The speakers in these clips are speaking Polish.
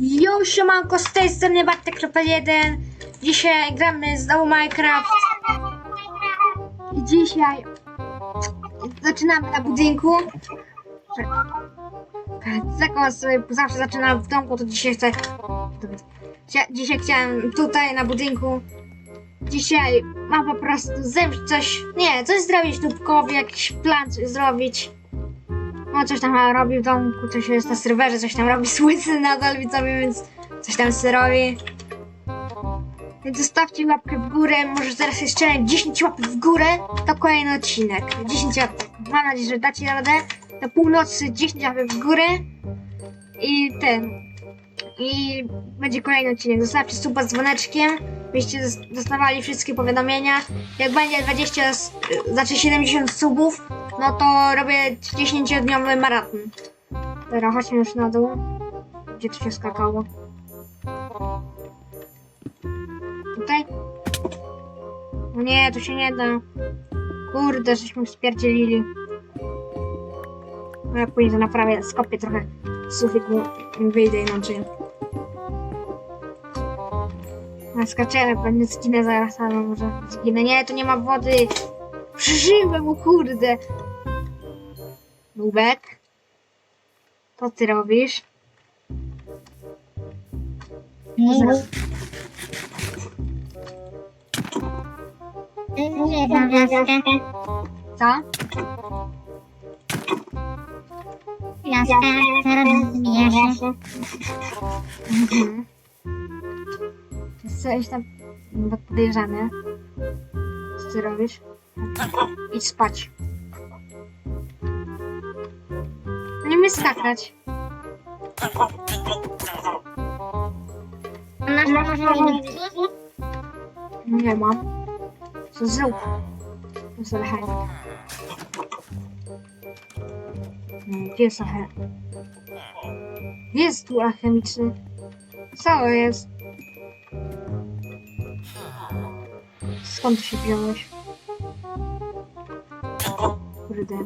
Jo, siemanko, z tej strony Bartek.1 Dzisiaj gramy znowu Minecraft. I dzisiaj zaczynamy na budynku. Taką sobie zawsze zaczynam w domku, to dzisiaj chcę Dzisiaj chciałem tutaj na budynku. Dzisiaj mam po prostu zemść coś, nie, coś zrobić Dubkowi, jakiś plan coś zrobić no coś tam robi w domku, coś jest na serwerze, coś tam robi słycy nadal widzowie, więc coś tam sobie robi. Więc zostawcie łapkę w górę, może teraz jeszcze 10 łapek w górę, to kolejny odcinek. 10 łapek. Mam nadzieję, że dacie radę. Do północy 10 łapek w górę i ten. I będzie kolejny odcinek. Zostawcie suba z dzwoneczkiem, byście dos- dostawali wszystkie powiadomienia. Jak będzie 20, s- znaczy 70 subów, no to robię 10-dniowy maraton. Dobra, chodźmy już na dół. Gdzie tu się skakało? Tutaj? No nie, tu się nie da. Kurde, żeśmy spierdzielili. No ja później to naprawię, skopię trochę sufit i wyjdę inaczej. No skaczemy, pewnie zginę zaraz, ale może zginę. Nie, tu nie ma wody. Przeżyłem, o kurde. Nubek? Co ty robisz? Nie znam wioskę. Co? Zmienia się. Mhm. Jesteś tam Nubek podejrzany. Co ty robisz? Idź spać. Umiem skakać. Masz może nitki? Nie mam. Co zrób? To jest alchemik. Nie, Gdzie jest alchemik? Jest tu alchemiczny. Co jest? Skąd się wziąłeś? Kurde.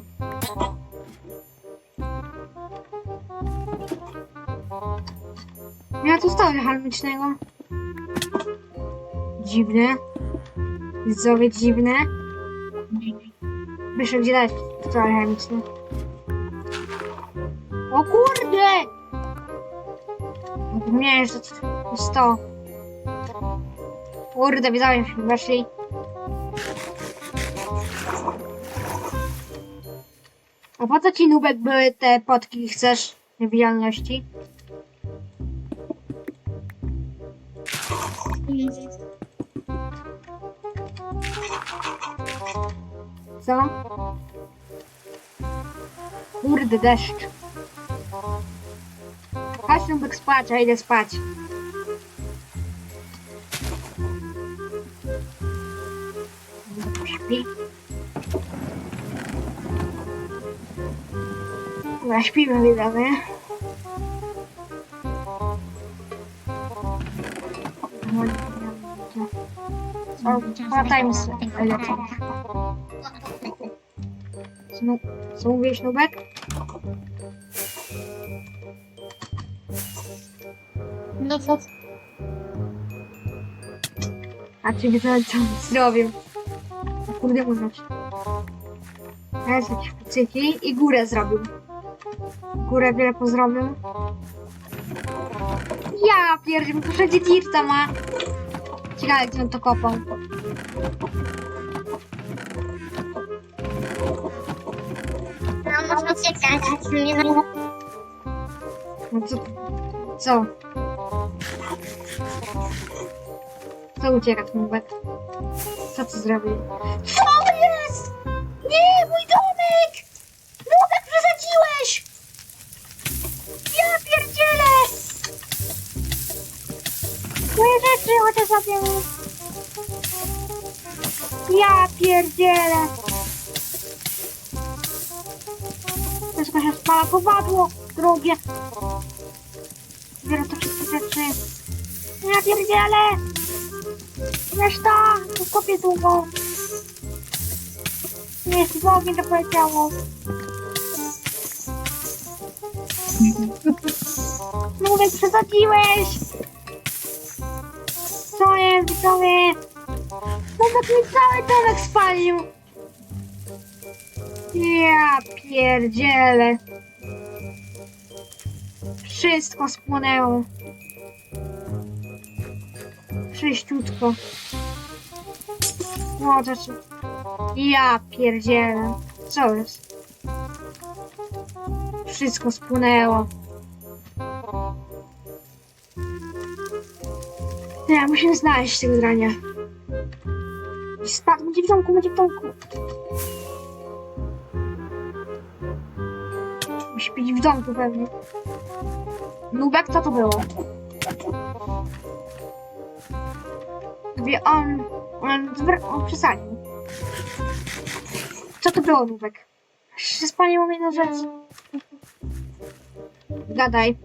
Ja tu stałem alchemicznego. Dziwne. Widzowie dziwne. Wyszedł gdzie dać to alchemiczne. O kurde! Zapomniałem, że to jest to. Kurde, widzowie weszli. A po co ci nubek były te potki chcesz niewidzialności? Co? Kurde, deszcz. Chodź nubek spać, a idę spać. Śpi. Dobra, śpimy, widzowie. Co? Pamiętajmy sobie. Co, co mówisz, Nubek? No co? A czy wiedzą, co zrobił? Kurde, mówisz. Jest jakieś kucyki i górę zrobił. Górę wiele pozdrowił. Ja pierdziel, to wszędzie dirta ma. Ciekawe, gdzie on to kopał. No można uciekać. Nie. No co? Co? Co ucieka Nubek? Co ty zrobił? Co jest? Nie, mój domek! Nubek, przesadziłeś! Ja pierdzielę! Moje rzeczy chociaż zabiorę. Ja pierdzielę! Wszystko się spala, powadło drogie. Biorę to wszystkie rzeczy. Ja pierdzielę! Reszta! To kopię długo. Nie, jest w ogień to poleciało. Nubek, przesadziłeś! Co jest, widzowie? Nubek mi cały domek spalił! Ja pierdzielę. Wszystko spłonęło. Czyściutko. No to się... Ja pierdzielę. Co jest? Wszystko spłynęło. Nie, musimy znaleźć tego grania. Spadł, będzie w domku, będzie w domku. Musi być w domku pewnie. Nubek, co to było? Wie on, on, on przesadził. Co to było, Nubek? Się spaliło na rzecz. Gadaj.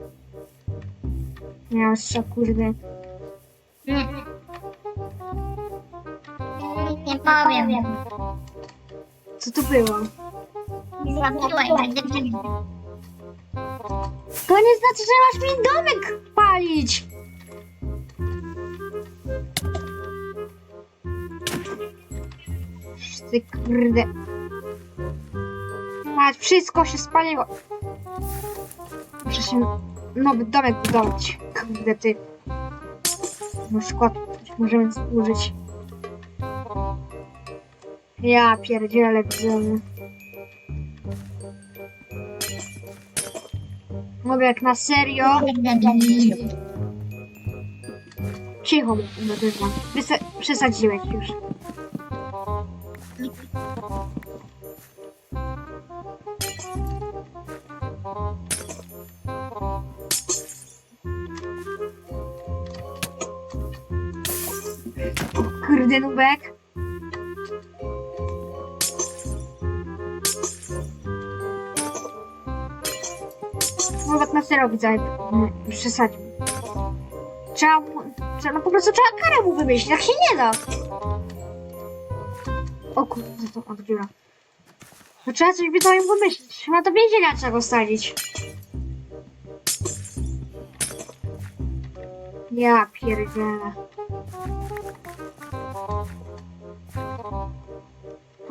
Ja już kurde. Nie. Nic nie powiem. Co to było? Zrobiłem tak To nie znaczy, że masz mi domek palić! Ty kurde. Patrz, wszystko się spaliło. Muszę się nowy domek budować. Kurde ty. No szkod możemy użyć. Ja pierdzielę widzę. Mówię jak na serio. Cicho, przesadziłeś już. Kurde, nubek. Nubek na serio widzę, przesadził. Trzeba trzeba, no po prostu trzeba karę mu wymyślić, tak się nie da. O kurde, to od dziura. No trzeba coś by to im wymyślić. Chyba do więzienia trzeba go wsadzić. Ja pierdzielę.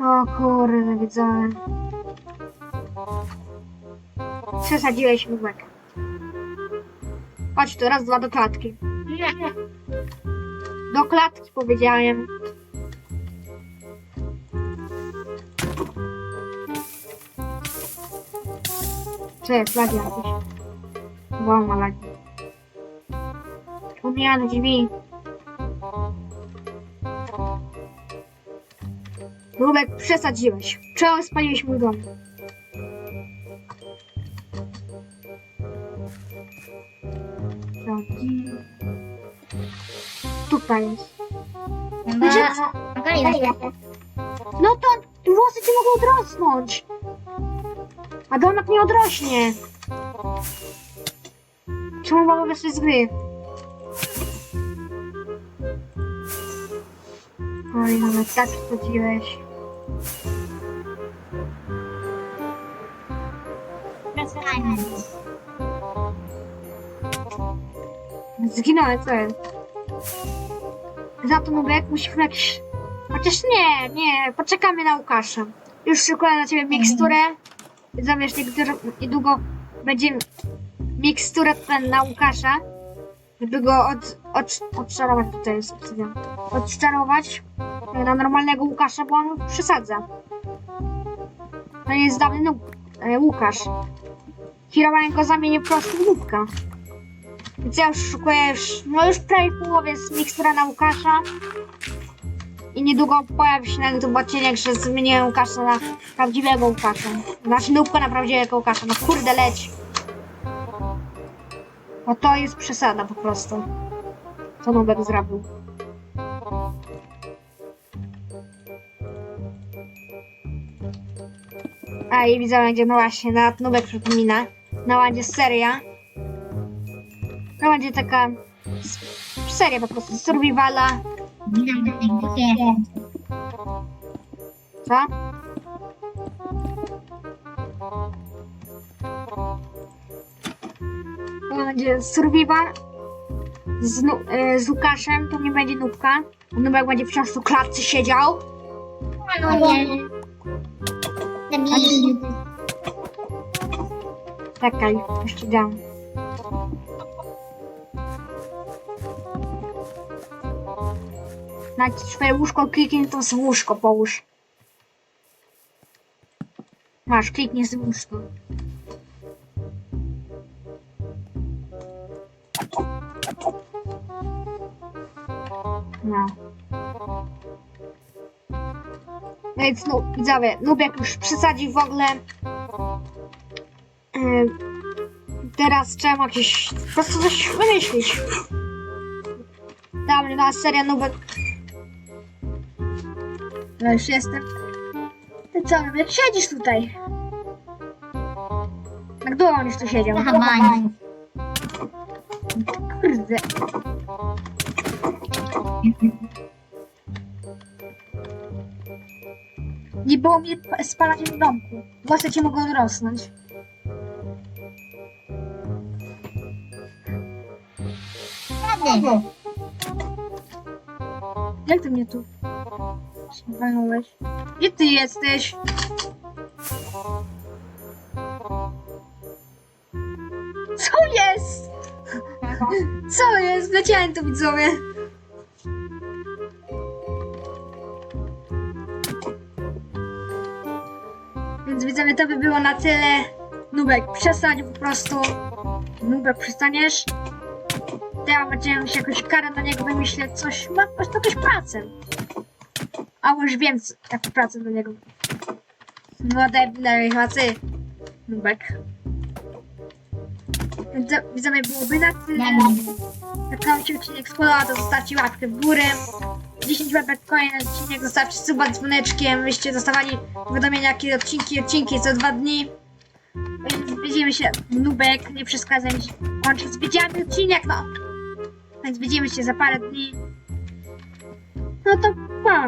O kurde, widzę. Przesadziłeś nubek. Chodź tu, raz, dwa do klatki. Do klatki powiedziałem. Co jest lagi jakieś? Wow, ma lagi. Pomijane drzwi. Rubek, przesadziłeś. Czemu spaliłeś mój dom? Tutaj jest. No to włosy ci mogą odrosnąć. A domek nie odrośnie. Czemu mamy wyszli z gry? Oj, nawet tak wchodziłeś. Zginąłem, co jest? Za to Nubek musimy jakiś... Chociaż nie, nie, poczekamy na Łukasza. Już szykuję na ciebie miksturę. Niektórzy niedługo będzie miksturę ten na Łukasza. Żeby go od, od, odczarować, tutaj jest obsydian. Odczarować e, na normalnego Łukasza, bo on przesadza. To jest dawny e, Łukasz. Kierowałem go zamienił po prostu w nóbka. Więc ja już szukuję już, no już prawie połowie jest mikstura na Łukasza. I niedługo pojawi się na YouTube odcinek, że zmieniłem Łukasza na prawdziwego Łukasza. Znaczy nóbka na prawdziwego Łukasza. No kurde, leć. Bo to jest przesada po prostu. Co Nubek zrobił. A i widzę, będzie no właśnie, nawet Nubek przypomina. No będzie seria. To będzie taka seria po prostu survivala. Co? No, będzie survival z, e, z Łukaszem, to nie będzie nubka. Nubek będzie wciąż w klatce siedział. No nie. Zabili. Czekaj, już ci dam. Na swoje łóżko kliknij, to z łóżko połóż. Masz, kliknij z łóżko. No. Więc no, widzowie, Nubek już przesadził w ogóle. Teraz trzeba jakieś, po prostu coś wymyślić. Dobra, na seria Nubek. No już jestem. Ty co, jak siedzisz tutaj? Jak długo on już tu siedział? Zachowanie. Kurde. Nie było mnie spalać w domku. Włosy ci mogą odrosnąć. Rady. Jak ty mnie tu walnąłeś? Gdzie ty jesteś? Co jest? Co jest? Leciałem tu widzowie. Więc widzowie, to by było na tyle. Nubek, przestań po prostu. Nubek, przestaniesz. Ja będziemy się jakąś karę na niego wymyśleć, coś, ma po prostu jakąś pracę. A już wiem, co- jaką pracę do niego. No chyba ty. Nubek. Widzowie, byłoby na. Jak wam się odcinek spodobał, to zostawcie łapkę w górę. 10 łapek kolejny odcinek, zostawcie suba dzwoneczkiem, byście dostawali powiadomienia, jakie odcinki, odcinki co dwa dni. Więc widzimy się, Nubek, nie przeszkadzaj mi się kończyć odcinek, no. Więc widzimy się za parę dni. No to pa.